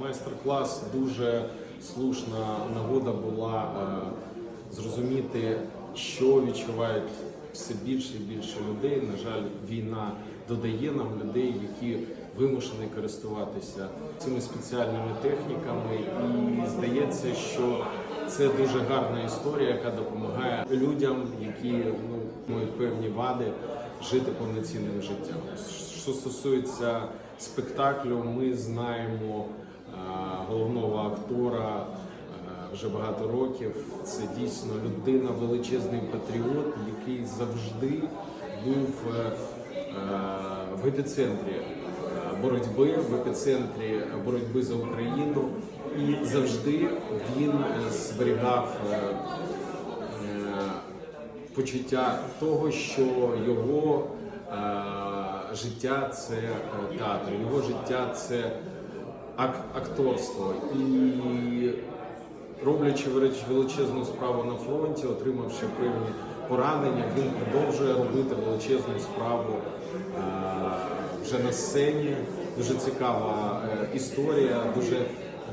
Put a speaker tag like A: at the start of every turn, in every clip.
A: Майстер-клас дуже слушна нагода була е, зрозуміти, що відчувають все більше і більше людей. На жаль, війна додає нам людей, які вимушені користуватися цими спеціальними техніками, і здається, що це дуже гарна історія, яка допомагає людям, які ну, мають певні вади, жити повноцінним життям. Що стосується спектаклю, ми знаємо е, головного актора е, вже багато років. Це дійсно людина, величезний патріот, який завжди був е, в епіцентрі боротьби, в епіцентрі боротьби за Україну, і завжди він зберігав. почуття того, що його життя це е, театр, його життя це ак- акторство. І роблячи величезну справу на фронті, отримавши певні поранення, він продовжує робити величезну справу е, вже на сцені. Дуже цікава е, історія, дуже,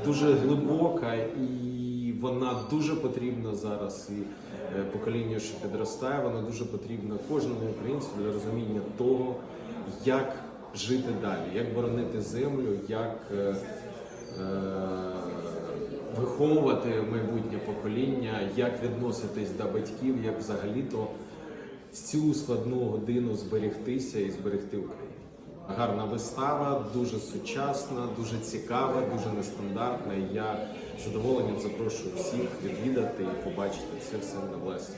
A: дуже глибока і вона дуже потрібна зараз і поколінню, що підростає. Вона дуже потрібна кожному українцю для розуміння того, як жити далі, як боронити землю, як е, е, виховувати майбутнє покоління, як відноситись до батьків, як взагалі-то в цю складну годину зберегтися і зберегти Україну. Гарна вистава, дуже сучасна, дуже цікава, дуже нестандартна. І я з задоволенням запрошую всіх відвідати і побачити це все на власні.